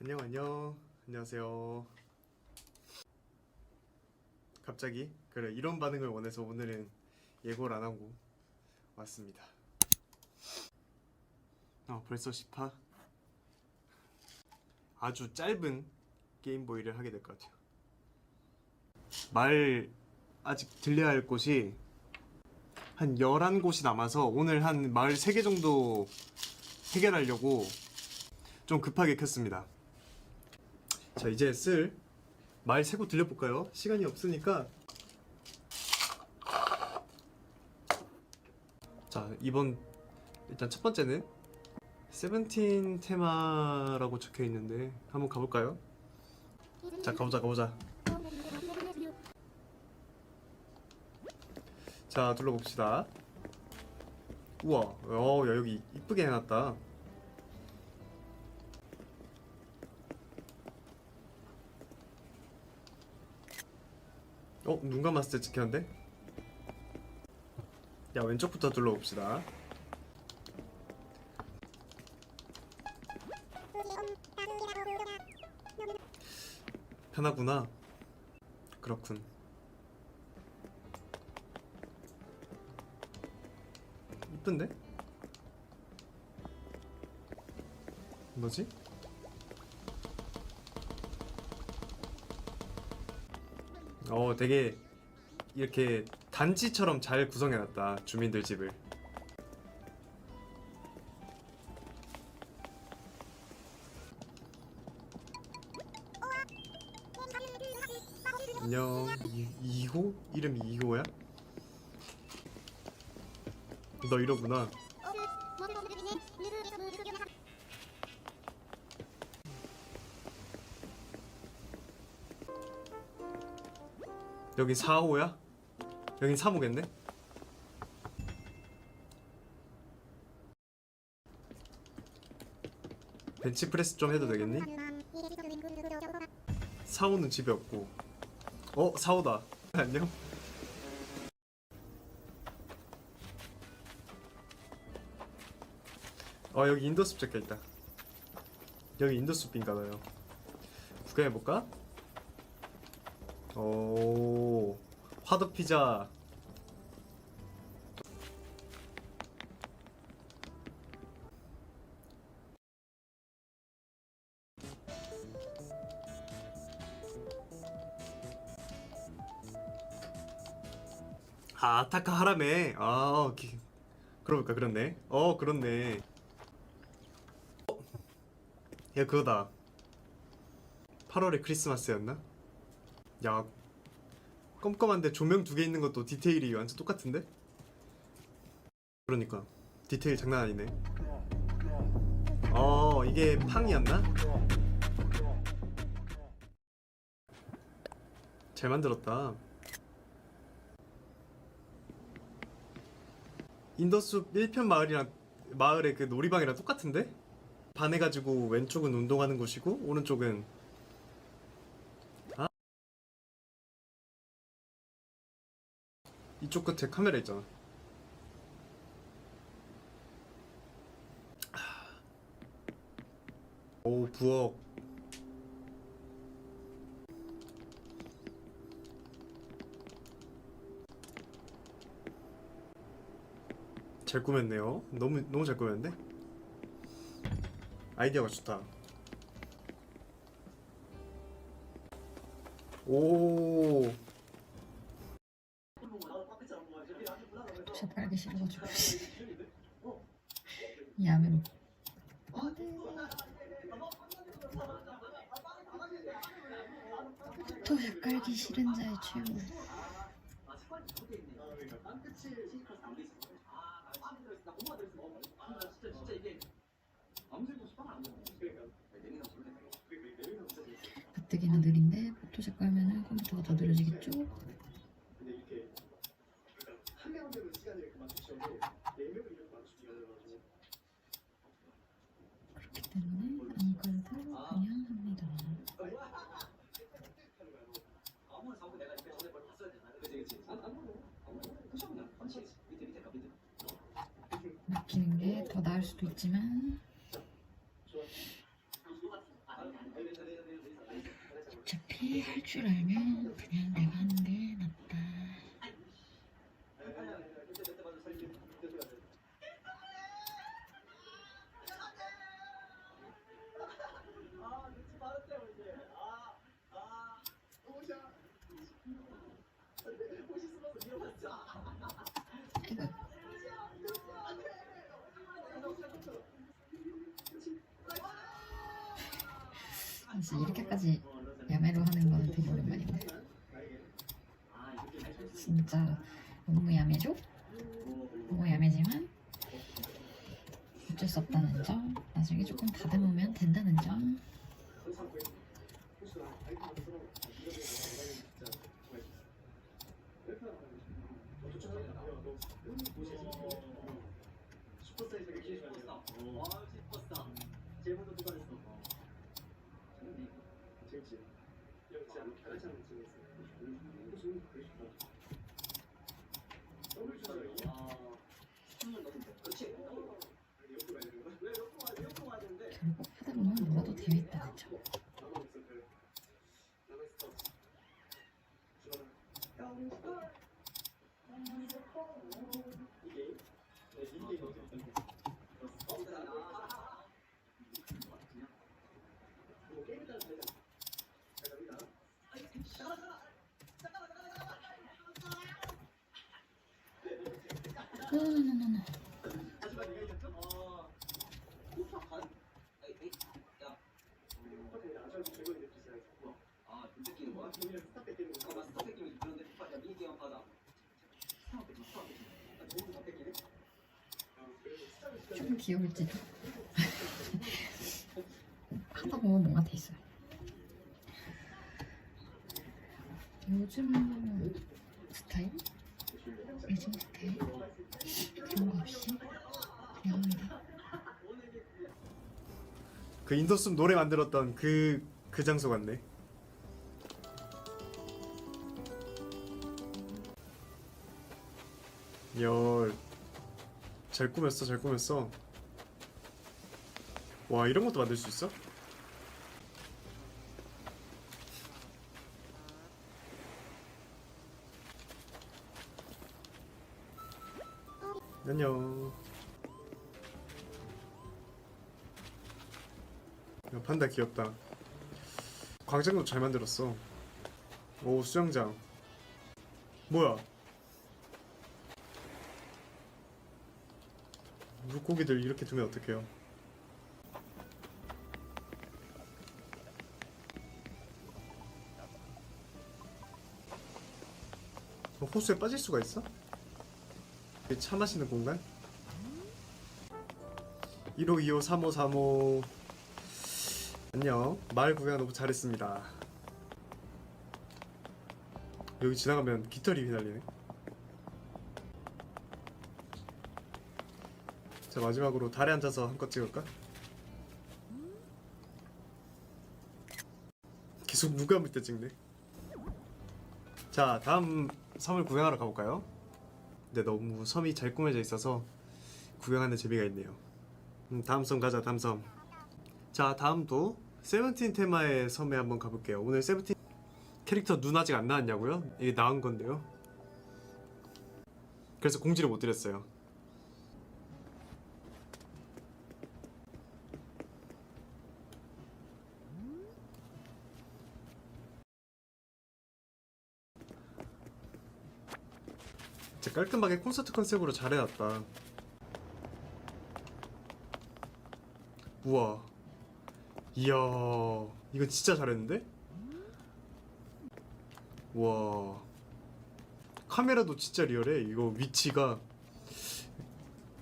안녕 안녕. 안녕하세요. 갑자기? 그래 이런 반응을 원해서 오늘은 예고를 안 하고 왔습니다. 어 벌써 10화 아주 짧은 게임보이를 하게 될 것 같아요. 말 아직 들려야 할 곳이 한 11곳이 남아서 오늘 한 마을 3개 정도 해결하려고 좀 급하게 켰습니다 자 이제 쓸 말 세고 들려볼까요? 시간이 없으니까 자 이번 일단 첫 번째는 세븐틴 테마라고 적혀 있는데 한번 가볼까요? 자 가보자 가보자 자 둘러봅시다 우와 어, 야 여기 이쁘게 해놨다 어? 눈 감았을 때 찍혔는데? 야 왼쪽부터 둘러봅시다 편하구나 그렇군 이쁜데? 뭐지? 어 되게 이렇게 단지처럼 잘 구성해놨다 주민들 집을 안녕 이, 이호? 이름이 이호야? 너 이러구나 여긴 4호야? 여긴 3호겠네? 벤치프레스 좀 해도 되겠니? 4호는 집에 없고 어? 4호다 안녕? 어 여기 인도숲 적혀있다 여기 인도숲인가봐요 구경해볼까? 오 화덕 피자. 아 아타카 하라메. 아 기... 그러니까 그렇네. 어 그렇네. 어? 야 그거다. 8월에 크리스마스였나? 야 껌껌한데 조명 두 개 있는 것도 디테일이 완전 똑같은데? 그러니까 디테일 장난 아니네 어 이게 팡이었나? 잘 만들었다 인더숲 1편 마을이랑 마을의 그 놀이방이랑 똑같은데? 반해가지고 왼쪽은 운동하는 곳이고 오른쪽은 이쪽 끝에 카메라 있잖아. 오 부엌. 잘 꾸몄네요. 너무 너무 잘 꾸몄는데? 아이디어가 좋다. 오. 샷 빨기 싫어가지고. 야매로. 포토샷 깔기 싫은 자의 최후. 가뜩이나 느린데 포토샷 깔면은 컴퓨터가 더 느려지겠죠? 바뀌는 게 더 나을 수도 있지만. 어차피 할 줄 알면 그냥 사실 이렇게까지 야매로 하는 거는 되게 오랜만인데. 진짜 너무 야매죠? 너무 야매지만 어쩔 수 없다는 점, 나중에 조금 다듬으면 된다는 점. 노노노노노. 조금 귀여울지도. 하다 보면 뭔가 돼 있어요. 요즘 스타일? 요즘 스타일? 그런 거 없이 그냥 합니다. 그 인더숲 노래 만들었던 그, 그 장소 같네. 열. 잘 꾸몄어, 잘 꾸몄어. 와, 이런 것도 만들 수 있어? 안녕. 야, 판다 귀엽다. 광장도 잘 만들었어. 오, 수영장. 뭐야? 물고기들 이렇게 두면 어떡해요? 어, 호수에 빠질 수가 있어? 이차 마시는 공간? 1호, 2호, 3호, 3호 안녕. 마을 구경 너무 잘했습니다. 여기 지나가면 깃털이 휘날리네. 자 마지막으로 달에 앉아서 한껏 찍을까? 계속 누가 밑에 찍네? 자 다음 섬을 구경하러 가볼까요? 근데 너무 섬이 잘 꾸며져 있어서 구경하는 재미가 있네요. 음, 다음 섬 가자 다음 섬 자 다음 도 세븐틴 테마의 섬에 한번 가볼게요. 오늘 세븐틴 캐릭터 눈 아직 안 나왔냐고요? 이게 나온 건데요. 그래서 공지를 못 드렸어요. 진짜 깔끔하게 콘서트 컨셉으로 잘 해놨다. 우와 이야 이거 진짜 잘했는데? 와 카메라도 진짜 리얼해 이거 위치가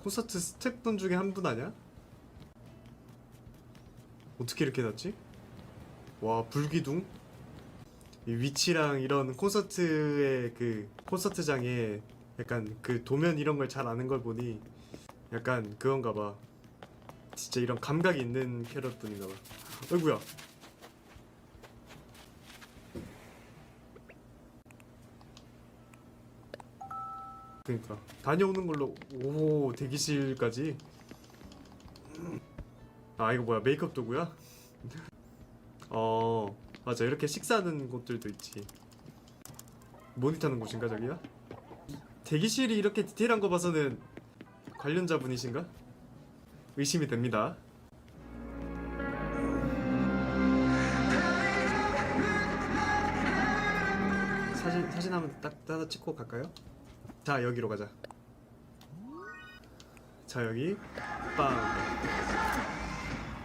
콘서트 스태프분 중에 한 분 아냐? 어떻게 이렇게 해놨지? 와 불기둥 이 위치랑 이런 콘서트의 그 콘서트장에 약간 그 도면 이런 걸 잘 아는 걸 보니 약간 그건가 봐 진짜 이런 감각이 있는 캐럿분인가 봐 어이구야 그러니까 다녀오는 걸로 오 대기실까지 아 이거 뭐야 메이크업 도구야? 어 맞아 이렇게 식사하는 곳들도 있지 모니터는 곳인가 저기가? 대기실이 이렇게 디테일한 거 봐서는 관련자 분이신가? 의심이 됩니다. 사진 사진 한번 딱 따다 찍고 갈까요? 자 여기로 가자. 자 여기. 빵.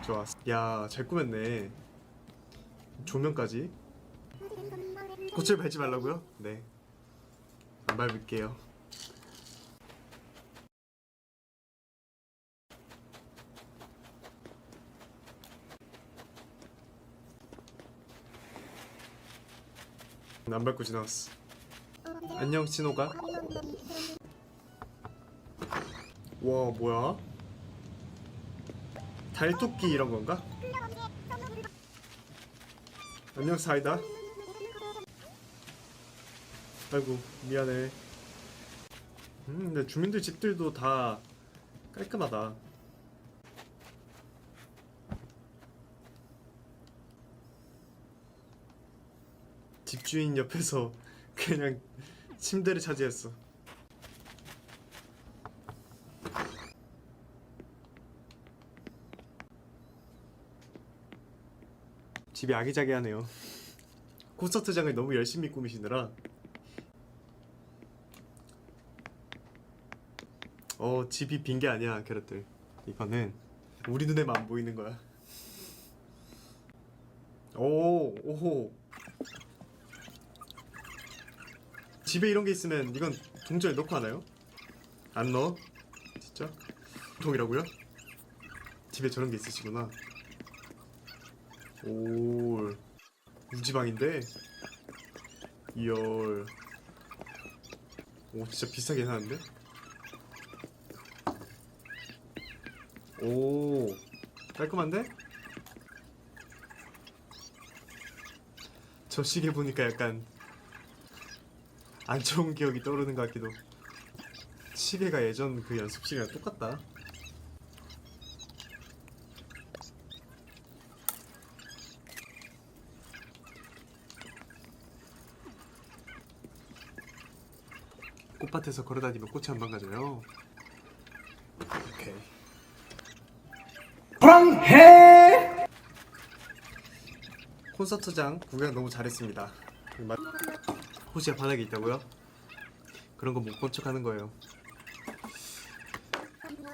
좋았어 야잘 꾸몄네. 조명까지. 꽃을 밟지 말라고요? 네 안 밟을게요 안 밟고 지나갔어. 안녕 신호가. 와 뭐야? 달토끼 이런 건가? 안녕 사이다. 아이고 미안해. 음 근데 주민들 집들도 다 깔끔하다 집주인 옆에서 그냥 침대를 차지했어. 집이 아기자기하네요. 콘서트장을 너무 열심히 꾸미시느라. 어 집이 빈 게 아니야 캐럿들. 이거는 우리 눈에만 안 보이는 거야. 오 오호 집에 이런 게 있으면 이건 동전에 넣고 하나요? 안 넣어? 진짜? 통이라고요? 집에 저런 게 있으시구나 오 우지방인데 이열 오 진짜 비싸게 사는데 오 깔끔한데 저 시계 보니까 약간 안 좋은 기억이 떠오르는 것 같기도 시계가 예전 그 연습 시계랑 똑같다 꽃밭에서 걸어다니면 꽃이 한방 가져요. 오케이. 방해 콘서트장 구경 너무 잘했습니다. 마- 호시가 바닥에 있다고요? 그런 거 못 본 척하는 거예요.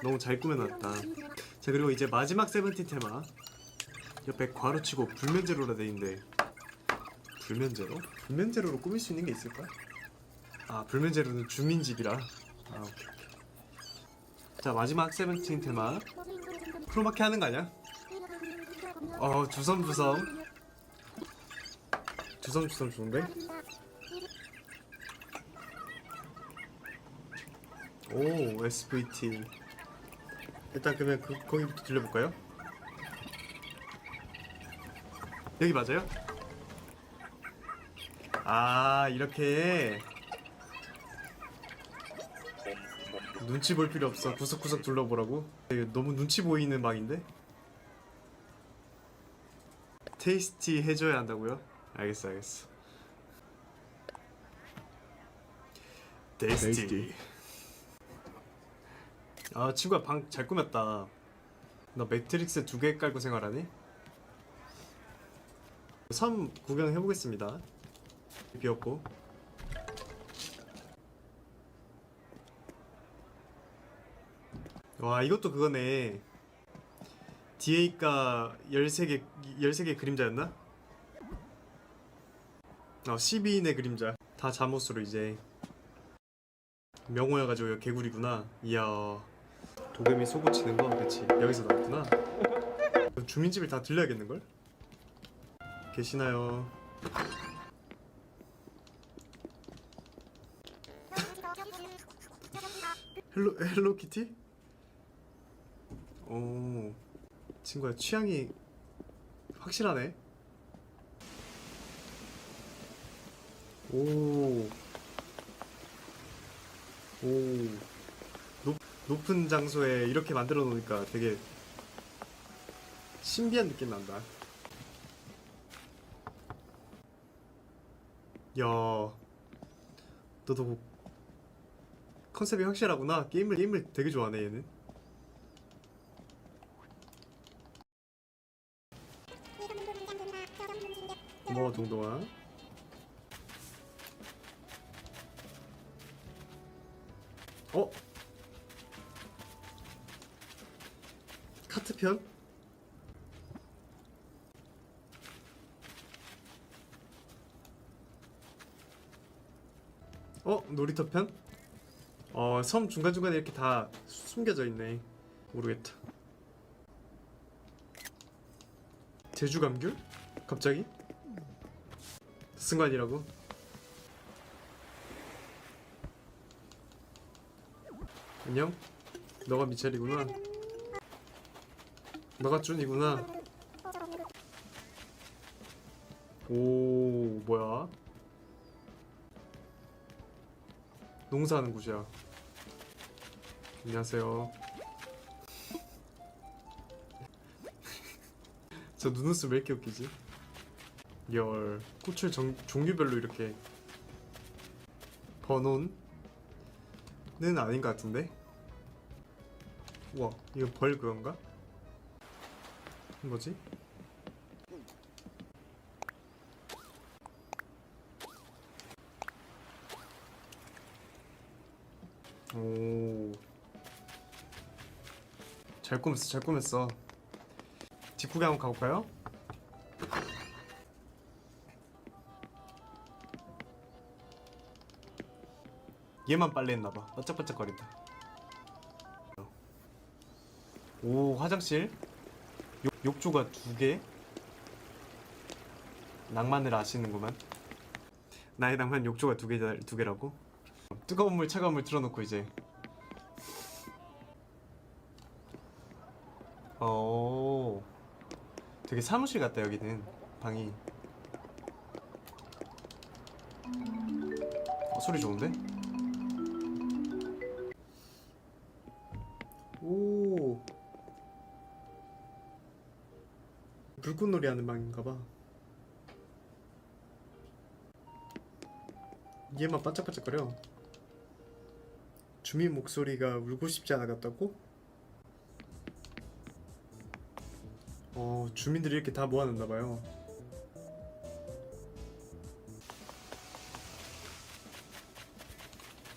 너무 잘 꾸며놨다. 자 그리고 이제 마지막 세븐틴 테마 옆에 괄호치고 불면제로라 돼 있는데 불면제로? 불면제로로 꾸밀 수 있는 게 있을까? 아 불면제로는 주민집이라. 아 오케이. 자 마지막 세븐틴 테마 크로마키 하는 거 아니야? 어 주섬주섬 주섬주섬 좋은데? 오 SVT 일단 그러면 그, 거기부터 들려볼까요? 여기 맞아요? 아 이렇게 눈치 볼 필요 없어 구석구석 둘러보라고? 너무 눈치 보이는 방인데? 테이스티 해줘야 한다고요? 알겠어 알겠어 테이스티. 아 친구야 방 잘 꾸몄다. 나 매트릭스 두 개 깔고 생활하네 섬 구경해보겠습니다. 비었고. 와 이것도 그거네. DA가 13개 13개 그림자였나? 어 12인의 그림자. 다 잠옷으로 이제 명호여가지고 개구리구나. 이야 도겸이 속옷 치는 거 그치 여기서 나왔구나 주민집을 다 들려야겠는걸? 계시나요? 헬로 헬로 키티? 오 친구야 취향이 확실하네. 오. 오. 높, 높은 장소에 이렇게 만들어 놓으니까 되게 신비한 느낌 난다. 야, 너도 컨셉이 확실하구나. 게임을 게임을 되게 좋아하네 얘는. 고마워 동동아. 어? 카트 편? 어? 놀이터 편? 어, 섬 중간중간에 이렇게 다 숨겨져 있네. 모르겠다. 제주 감귤? 갑자기? 승관이라고? 안녕? 너가 미첼이구나. 너가 쭌이구나. 오, 뭐야? 농사하는 곳이야. 안녕하세요. 저 눈웃음 왜 이렇게 웃기지? 열 꽃을 정, 종류별로 이렇게 번호는 아닌 것 같은데? 우와 이거 벌 그건가? 뭐지? 오. 잘 꾸몄어, 잘 꾸몄어. 직구경 한번 가볼까요? 얘만 빨래했나봐. 반짝반짝거린다. 오, 화장실. 욕, 욕조가 두 개. 낭만을 아시는구만. 나의 낭만 욕조가 두 개, 두 개라고? 뜨거운 물, 차가운 물 틀어놓고 이제. 어, 되게 사무실 같다 여기는 방이. 어, 소리 좋은데? 불꽃놀이 하는 방인가봐. 얘만 반짝반짝거려. 주민 목소리가 울고 싶지 않아 같다고? 어, 주민들이 이렇게 다 모아놨나봐요.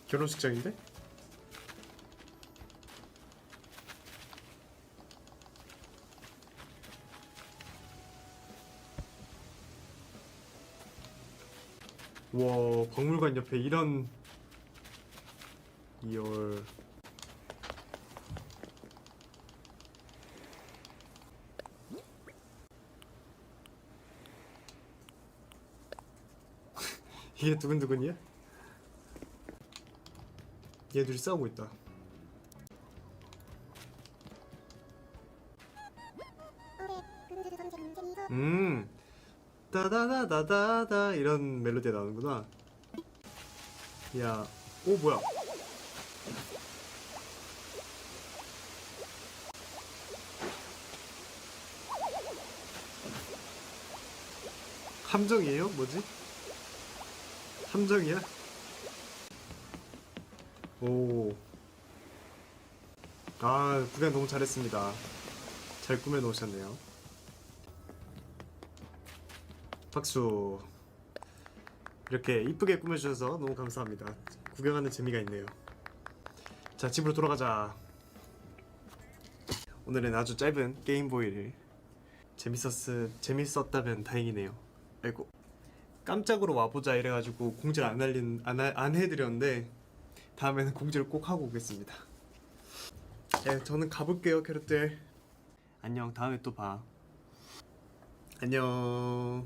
결혼식장인데? 와, 박물관 옆에 이런 이열 이게 두근두근이야? 얘 둘이 싸우고 있다. 음, 따다다다다다 이런 멜로디가 나오는구나. 야, 오 뭐야? 함정이에요? 뭐지? 함정이야? 오. 아, 구경 너무 잘했습니다. 잘 꾸며 놓으셨네요. 박수. 이렇게 이쁘게 꾸며주셔서 너무 감사합니다. 구경하는 재미가 있네요. 자, 집으로 돌아가자. 오늘은 아주 짧은 게임보이를 재밌었 재밌었다면 다행이네요. 아이고 깜짝으로 와보자 이래가지고 공지를 안 알린 안, 하- 안 해드렸는데 다음에는 공지를 꼭 하고 오겠습니다. 네, 저는 가볼게요, 캐럿들. 안녕, 다음에 또 봐. 안녕.